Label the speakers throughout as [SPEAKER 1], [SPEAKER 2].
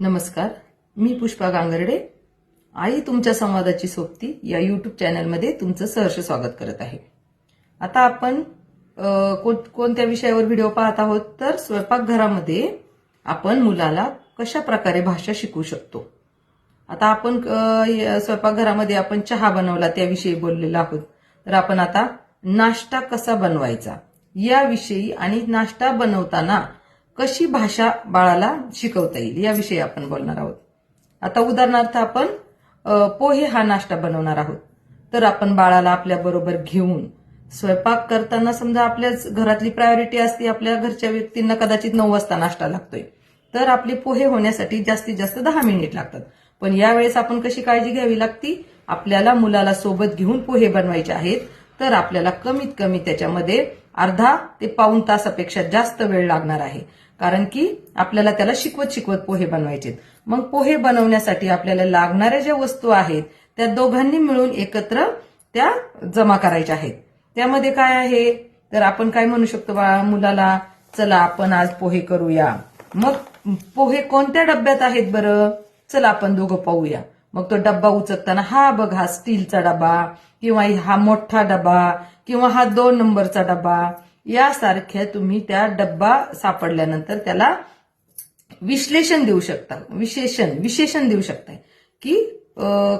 [SPEAKER 1] नमस्कार मी पुष्पा गांगर्डे. आई तुमच्या संवादाची सोबती या यूट्यूब चॅनलमध्ये तुमचं सहर्ष स्वागत करत आहे. आता आपण कोण- कोणत्या विषयावर व्हिडिओ पाहत आहोत? तर स्वयंपाकघरामध्ये आपण मुलाला कशा प्रकारे भाषा शिकवू शकतो? आता आपण स्वयंपाकघरामध्ये आपण चहा बनवला त्याविषयी बोललेलो आहोत. तर आपण आता नाश्ता कसा बनवायचा? याविषयी आणि नाश्ता बनवताना कशी भाषा बाळाला शिकवता येईल याविषयी आपण बोलणार आहोत. आता उदाहरणार्थ आपण पोहे हा नाश्ता बनवणार आहोत. तर आपण बाळाला आपल्या बरोबर घेऊन स्वयंपाक करताना समजा आपल्याच घरातली प्रायोरिटी असते आपल्या घरच्या व्यक्तींना कदाचित नऊ वाजता नाश्ता लागतोय. तर आपले पोहे होण्यासाठी जास्तीत जास्त दहा मिनिट लागतात. पण यावेळेस आपण कशी काळजी घ्यावी लागती? आपल्याला मुलाला सोबत घेऊन पोहे बनवायचे आहेत. तर आपल्याला कमीत कमी त्याच्यामध्ये अर्धा ते पाऊन तासापेक्षा जास्त वेळ लागणार आहे. कारण की आपल्याला त्याला शिकवत शिकवत पोहे बनवायचे मग पोहे बनवण्यासाठी आपल्याला लागणाऱ्या ज्या वस्तू आहेत त्या दोघांनी मिळून एकत्र त्या जमा करायच्या आहेत. त्यामध्ये काय आहे? तर आपण काय म्हणू शकतो मुलाला? चला आपण आज पोहे करूया. मग पोहे कोणत्या डब्यात आहेत बरं? चला आपण दोघं पाहूया. मग तो डब्बा उचकताना हा बघ हा स्टीलचा डबा किंवा हा मोठा डबा किंवा हा दोन नंबरचा डबा यासारख्या तुम्ही त्या डब्बा सापडल्यानंतर त्याला विश्लेषण देऊ शकता. विशेषण विशेषण देऊ शकताय की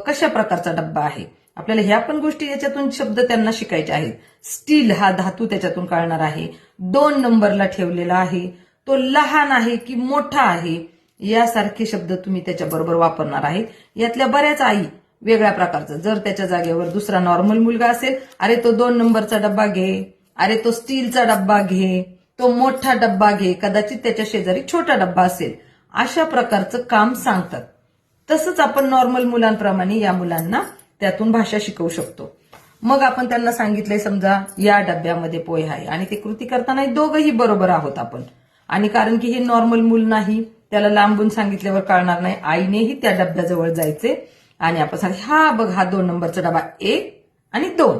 [SPEAKER 1] कशा प्रकारचा डब्बा आहे. आपल्याला ह्या पण गोष्टी याच्यातून शब्द त्यांना शिकायचे आहेत. स्टील हा धातू त्याच्यातून कळणार आहे. दोन नंबरला ठेवलेला आहे. तो लहान आहे की मोठा आहे? यासारखे शब्द तुम्ही त्याच्याबरोबर वापरणार आहे. यातल्या बऱ्याच आई वेगळ्या प्रकारचं. जर त्याच्या जागेवर दुसरा नॉर्मल मुलगा असेल अरे तो दोन नंबरचा डब्बा घे अरे तो स्टीलचा डब्बा घे तो मोठा डब्बा घे कदाचित त्याच्या शेजारी छोटा डब्बा असेल अशा प्रकारचं काम सांगतात. तसंच आपण नॉर्मल मुलांप्रमाणे या मुलांना त्यातून भाषा शिकवू शकतो. मग आपण त्यांना सांगितलंय समजा या डब्यामध्ये पोहे आहे. आणि ते कृती करताना दोघंही बरोबर आहोत आपण. आणि कारण की हे नॉर्मल मूल नाही. त्याला लांबून सांगितल्यावर कळणार नाही. आईनेही त्या डब्याजवळ जायचे. आणि आपण सांग हा बघ हा दोन नंबरचा डबा. एक आणि दोन.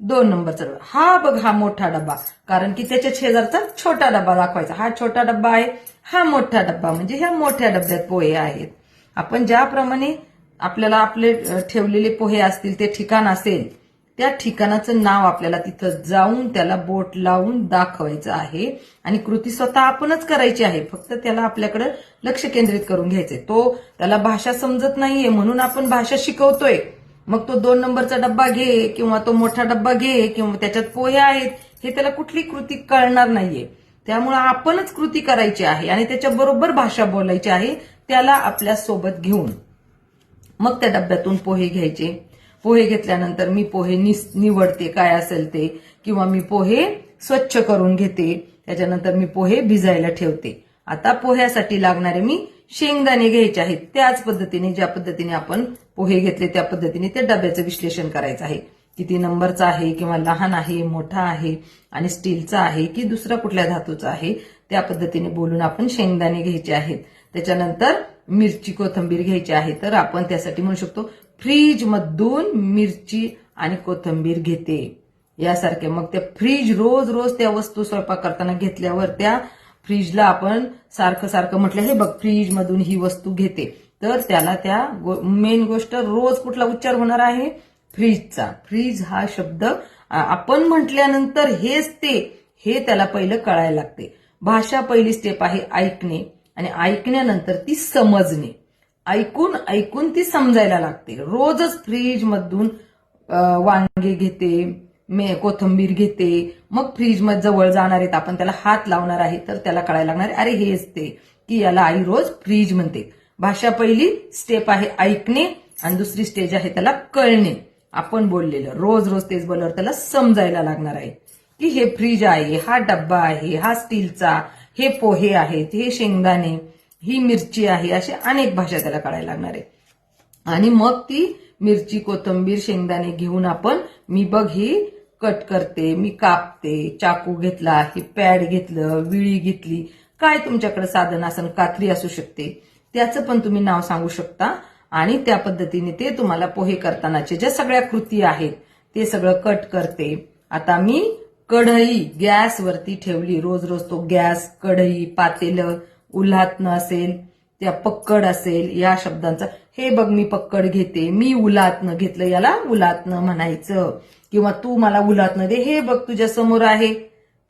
[SPEAKER 1] दोन नंबरचा डबा. हा बघ हा मोठा डबा. कारण की त्याच्या शेजारचा छोटा डबा दाखवायचा. हा छोटा डबा आहे हा मोठा डबा म्हणजे ह्या मोठ्या डब्यात पोहे आहेत. आपण ज्याप्रमाणे आपल्याला आपले ठेवलेले पोहे असतील ते ठिकाण असेल त्या ठिकाणाचं नाव आपल्याला तिथं जाऊन त्याला बोट लावून दाखवायचं आहे. आणि कृती स्वतः आपणच करायची आहे. फक्त त्याला आपल्याकडे लक्ष केंद्रित करून घ्यायचंय. तो त्याला भाषा समजत नाहीये म्हणून आपण भाषा शिकवतोय. मग तो दोन नंबरचा डब्बा घे किंवा तो मोठा डब्बा घे किंवा त्याच्यात पोहे आहेत हे त्याला कुठली कृती कळणार नाहीये. त्यामुळे आपणच कृती करायची आहे आणि त्याच्याबरोबर भाषा बोलायची आहे त्याला आपल्यासोबत घेऊन. मग त्या डब्यातून पोहे घ्यायचे. पोहे घेतल्यानंतर मी पोहे निस- निवडते काय असेल ते. किंवा मी पोहे स्वच्छ करून घेते. त्याच्यानंतर मी पोहे भिजायला ठेवते. आता पोह्यासाठी लागणारे मी शेंगदाणे घ्यायचे आहेत. त्याच पद्धतीने ज्या पद्धतीने आपण पोहे घेतले त्या पद्धतीने त्या डब्याचं विश्लेषण करायचं आहे. किती नंबरचा आहे किंवा लहान आहे मोठा आहे आणि स्टीलचा आहे की दुसरा कुठल्या धातूचा आहे त्या पद्धतीने बोलून आपण शेंगदाणे घ्यायचे आहेत. त्याच्यानंतर मिरची कोथंबीर घ्यायची आहे तर आपण त्यासाठी म्हणू शकतो फ्रीज मधून मिरची आणि कोथंबीर घेते. यासारखे मग त्या फ्रीज रोज रोज त्या वस्तू स्वयंपाक करताना घेतल्यावर त्या फ्रीजला आपण सारखं सारखं म्हटलं हे बघ फ्रीज मधून ही वस्तू घेते. तर त्याला त्या मेन गोष्ट रोज कुठला उच्चार होणार आहे? फ्रीजचा. फ्रीज हा शब्द आपण म्हटल्यानंतर हेच ते हे त्याला पहिलं कळायला लागते. भाषा पहिली स्टेप आहे ऐकणे आणि ऐकण्यानंतर ती समजणे. ऐकून ऐकून ती समजायला लागते. रोजच फ्रीज मधून वांगे घेते मे कोथंबीर घेते. मग फ्रीजमध्ये जवळ जाणार आहेत आपण त्याला हात लावणार आहे तर त्याला कळायला लागणार अरे हेच ते. की याला आई रोज फ्रीज म्हणते. भाषा पहिली स्टेप आहे ऐकणे आणि दुसरी स्टेज आहे त्याला कळणे. आपण बोललेलं रोज रोज तेच बोलल्यावर त्याला समजायला लागणार आहे. की हे फ्रीज आहे हा डब्बा आहे हा स्टीलचा हे पोहे आहेत हे शेंगदाणे. ही मिरची आहे अशी अनेक भाषा त्याला काढायला लागणार आहे. आणि मग ती मिरची कोथंबीर शेंगदाणे घेऊन आपण मी बघ ही कट करते मी कापते चाकू घेतला हे पॅड घेतलं विळी घेतली काय तुमच्याकडे साधन असन कात्री असू शकते. त्याचं पण तुम्ही नाव सांगू शकता. आणि त्या पद्धतीने ते तुम्हाला पोहे करतानाचे ज्या सगळ्या कृती आहेत ते सगळं कट करते. आता मी कढई गॅसवरती ठेवली रोज रोज तो गॅस कढई पातेलं उल्हातनं असेल त्या पक्कड असेल या शब्दांचा. हे बघ मी पक्कड घेते मी उलातनं घेतलं याला उलातनं म्हणायचं. किंवा तू मला उलातनं दे हे बघ तुझ्या समोर आहे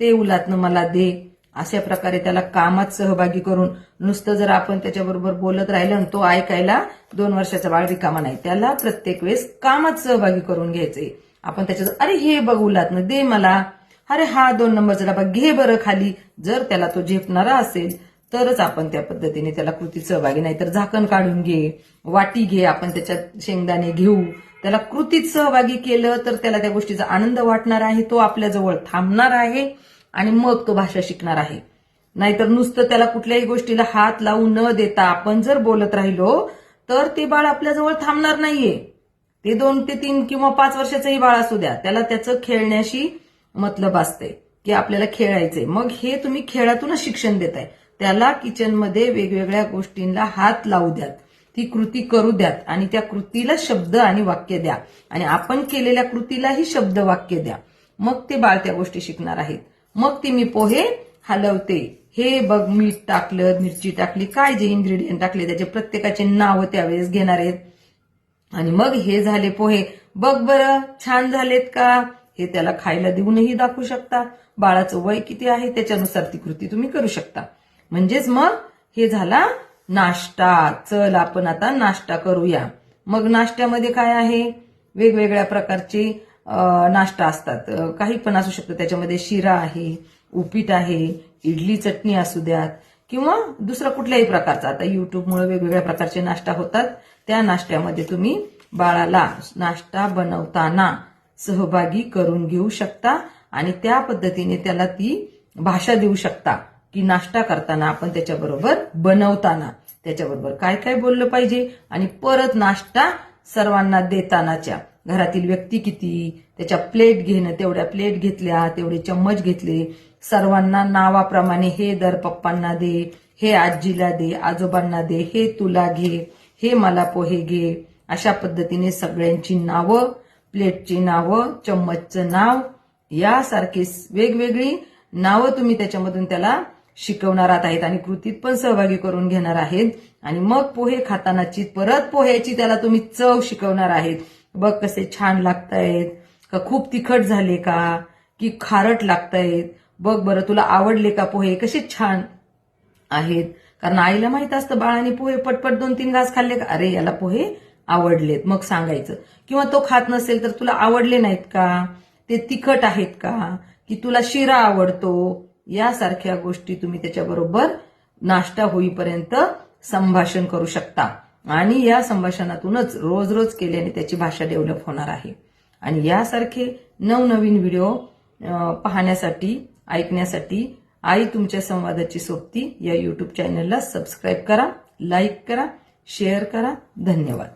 [SPEAKER 1] ते उलातनं मला दे. अशा प्रकारे त्याला कामात सहभागी करून नुसतं जर आपण त्याच्याबरोबर बोलत राहिलं आणि तो ऐकायला दोन वर्षाचा बाळ रिकामा नाही त्याला प्रत्येक वेळेस कामात सहभागी करून घ्यायचे. आपण त्याच्या अरे हे बघ उलातनं दे मला. अरे हा दोन नंबरचा डबा घे बरं खाली. जर त्याला तो झेपणारा असेल तरच आपण त्या पद्धतीने त्याला कृतीत सहभागी नाही. तर झाकण काढून घे वाटी घे आपण त्याच्यात शेंगदाणे घेऊ. त्याला कृतीत सहभागी केलं तर त्याला त्या गोष्टीचा आनंद वाटणार आहे तो आपल्याजवळ थांबणार आहे आणि मग तो भाषा शिकणार आहे. नाहीतर नुसतं त्याला कुठल्याही गोष्टीला हात लावू न देता आपण जर बोलत राहिलो तर ते बाळ आपल्याजवळ थांबणार नाहीये. ते दोन ते तीन किंवा पाच वर्षाचंही बाळ असू द्या. त्याला त्याचं खेळण्याशी मतलब असते की आपल्याला खेळायचंय. मग हे तुम्ही खेळातूनच शिक्षण देताय. त्याला किचनमध्ये वेगवेगळ्या गोष्टींना हात लावू द्यात. ती कृती करू द्यात आणि त्या कृतीला शब्द आणि वाक्य द्या. आणि आपण केलेल्या कृतीलाही शब्द वाक्य द्या. मग ते बाळ त्या गोष्टी शिकणार आहेत. मग ती मी पोहे हलवते. हे बघ मीठ टाकलं मिरची टाकली काय जे इन्ग्रेडियंट टाकले त्याचे प्रत्येकाचे नाव त्यावेळेस घेणार आहेत. आणि मग हे झाले पोहे. बघ बरं छान झालेत का? हे त्याला खायला देऊनही दाखवू शकता. बाळाचं वय किती आहे? त्याच्यानुसार ती कृती तुम्ही करू शकता. म्हणजेच मग हे झाला नाश्ता. चल आपण आता नाश्ता करूया. मग नाश्त्यामध्ये काय आहे? वेगवेगळ्या प्रकारचे नाश्ता असतात. काही पण असू शकतं. त्याच्यामध्ये शिरा आहे उपीट आहे इडली चटणी असू द्यात. किंवा दुसरा कुठल्याही प्रकारचा. आता युट्यूबमुळे वेगवेगळ्या प्रकारचे नाश्ता होतात. त्या नाश्त्यामध्ये तुम्ही बाळाला नाश्ता बनवताना सहभागी करून घेऊ शकता आणि त्या पद्धतीने त्याला ती भाषा देऊ शकता. की नाश्ता करताना आपण त्याच्याबरोबर बनवताना त्याच्याबरोबर काय काय बोललं पाहिजे आणि परत नाश्ता सर्वांना देतानाच्या. घरातील व्यक्ती किती त्याच्या प्लेट घेणं तेवढ्या प्लेट घेतल्या तेवढे चम्मच घेतले. सर्वांना नावाप्रमाणे हे दर पप्पांना दे हे आजीला दे आजोबांना दे हे तुला घे हे मला पोहे घे. अशा पद्धतीने सगळ्यांची नावं प्लेटची नावं चम्मचचं नाव यासारखी वेगवेगळी नावं तुम्ही त्याच्यामधून त्याला शिकवणार आहेत आणि कृतीत पण सहभागी करून घेणार आहेत. आणि मग पोहे खातानाची परत पोह्याची त्याला तुम्ही चव शिकवणार आहेत. बघ कसे छान लागतायत. का खूप तिखट झाले का? की खारट लागतायत. बघ बरं तुला आवडले का पोहे? कसे छान आहेत. कारण आईला माहीत असतं बाळाने पोहे पटपट दोन तीन घास खाल्ले का? अरे याला पोहे आवडलेत. मग सांगायचं. किंवा तो खात नसेल तर तुला आवडले नाहीत का? ते तिखट आहेत का? की तुला शिरा आवडतो? यासारख्या गोष्टी तुम्ही त्याच्याबरोबर नाश्ता होईपर्यंत संभाषण करू शकता. आणि या संभाषणातूनच रोज रोज केल्याने त्याची भाषा डेव्हलप होणार आहे. आणि यासारखे नवनवीन व्हिडिओ पाहण्यासाठी ऐकण्यासाठी आई तुमच्या संवादाची सोबती या यूट्यूब चॅनलला सबस्क्राईब करा लाईक करा शेअर करा. धन्यवाद.